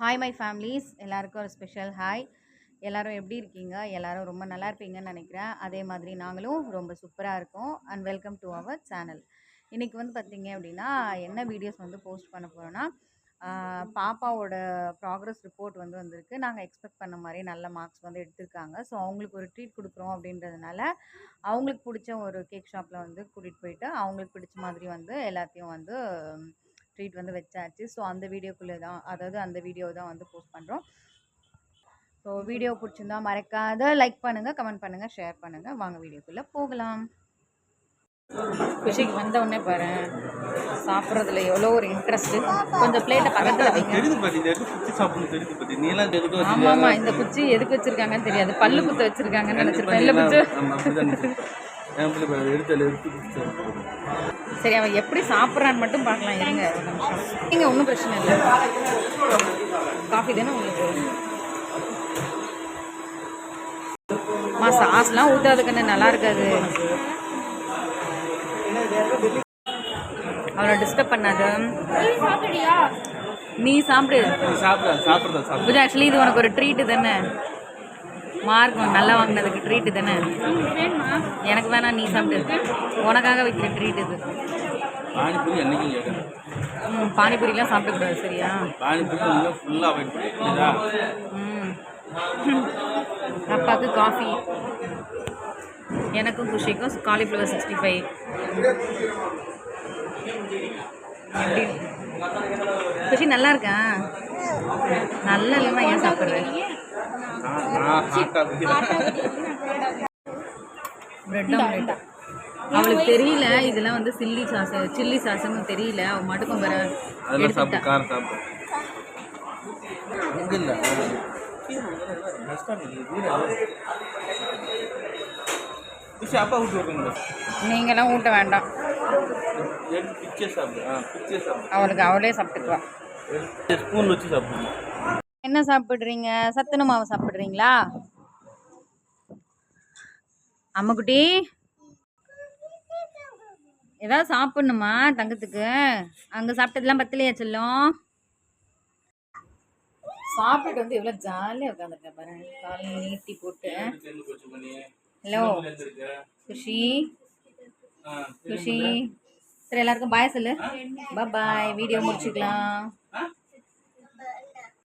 Hi my families எல்லாருக்கும் ஒரு special hi எல்லோரும் எப்படி இருக்கீங்க? எல்லோரும் ரொம்ப நல்லா இருப்பீங்கன்னு நினைக்கிறேன். அதே மாதிரி நாங்களும் ரொம்ப சூப்பராக இருக்கோம். And welcome to our channel இன்றைக்கி வந்து பார்த்தீங்க அப்படின்னா என்ன வீடியோஸ் வந்து போஸ்ட் பண்ண போகிறோன்னா பாப்பாவோட ப்ராக்ரஸ் ரிப்போர்ட் வந்து வந்திருக்கு. நாங்கள் எக்ஸ்பெக்ட் பண்ண மாதிரி நல்ல மார்க்ஸ் வந்து எடுத்திருக்காங்க. ஸோ அவங்களுக்கு ஒரு ட்ரீட் கொடுக்குறோம் அப்படின்றதுனால அவங்களுக்கு பிடிச்ச ஒரு கேக் ஷாப்பில் வந்து கூட்டிகிட்டு போயிட்டு அவங்களுக்கு பிடிச்ச மாதிரி வந்து எல்லாத்தையும் வந்து ட்ரீட் வந்து வச்சாச்சு. ஸோ அந்த வீடியோக்குள்ளே தான் அதாவது அந்த வீடியோ தான் வந்து போஸ்ட் பண்ணுறோம் ஸோ வீடியோ பிடிச்சிருந்தா மறக்காத லைக் பண்ணுங்கள் கமெண்ட் பண்ணுங்கள் ஷேர் பண்ணுங்கள் வாங்க வீடியோக்குள்ளே போகலாம். குஷிக்கு வந்த உடனே பாரு சாப்பிட்றதுல எவ்வளோ ஒரு இன்ட்ரெஸ்ட்டு கொஞ்சம் பிளேட்டை பக்கத்தில் வைங்க. ஆமாம் ஆமாம் இந்த குச்சி எதுக்கு வச்சிருக்காங்கன்னு தெரியாது. பல்லு குத்து வச்சிருக்காங்கன்னு நினச்சிருப்பேன் இல்லை குச்சி. சரி அவன் எப்படி சாப்பிட்றான்னு மட்டும் பார்க்கலாம். இருங்க ஒரு நிமிஷம். இங்கே ஒன்றும் பிரச்சனை இல்லை. காஃபி தானே உங்களுக்கு? மா சாஸ்லாம் ஊற்றாதுக்குன்னு நல்லா இருக்காது. அவனை டிஸ்டர்ப் பண்ணாத. நீ சாப்பிடு. சாப்பிட ஆக்சுவலி இது உனக்கு ஒரு ட்ரீட்டு தானே? மார்க் நல்லா வாங்கினதுக்கு ட்ரீட்டு தானே? எனக்கு வேணாம் நீ சாப்பிடு. உனக்காக வைக்கிற ட்ரீட் இது. பானிபூரி என்னைக்கும் கேட்குறேன் ம் பானிபூரிலாம் சாப்பிடக்கூடாது சரியா? பானிபூரி ஃபுல்லாக அவாய்ட் ம். அப்பாவுக்கு காஃபி எனக்கும் குஷிக்கும் காலிஃப்ளவர் சிக்ஸ்டி ஃபைவ் எப்படி குஷி நல்லா இருக்கா? நல்லா இல்லைன்னா ஏன் சாப்பிட்றேன் பிரெட் ஆம்லெட் அவளுக்கு தெரியல இதெல்லாம் வந்து சில்லி சாஸ் சில்லி சாஸ்ன்னு தெரியல. அவ மட்டுக்கும் வேற அதெல்லாம் சாப்பிட்டு இங்கே இல்லை. நீங்களாம் ஊட்ட வேண்டாம். அவளுக்கு அவளே சாப்பிட்டுக்குவா. ஸ்பூன் வச்சு சாப்பிடுங்க என்ன சாப்பிட்றீங்க? சத்துண மாவு சாப்பிட்றீங்களா? அம்முக்குட்டி. ஏதாவது சாப்பிட்ணுமா தங்கத்துக்கு? அங்கே சாப்பிட்டதெல்லாம் பத்தலையா செல்லம்? சாப்பிட்டுட்டு வந்து எவ்வளோ ஜாலியாக உட்காந்துருக்கேன் பாருங்க. காலையில் நீட்டி போட்டு. ஹலோ. குஷி குஷி சரி எல்லாருக்கும் பாய் சொல்லு. பாய் வீடியோ முடிச்சுக்கலாம்.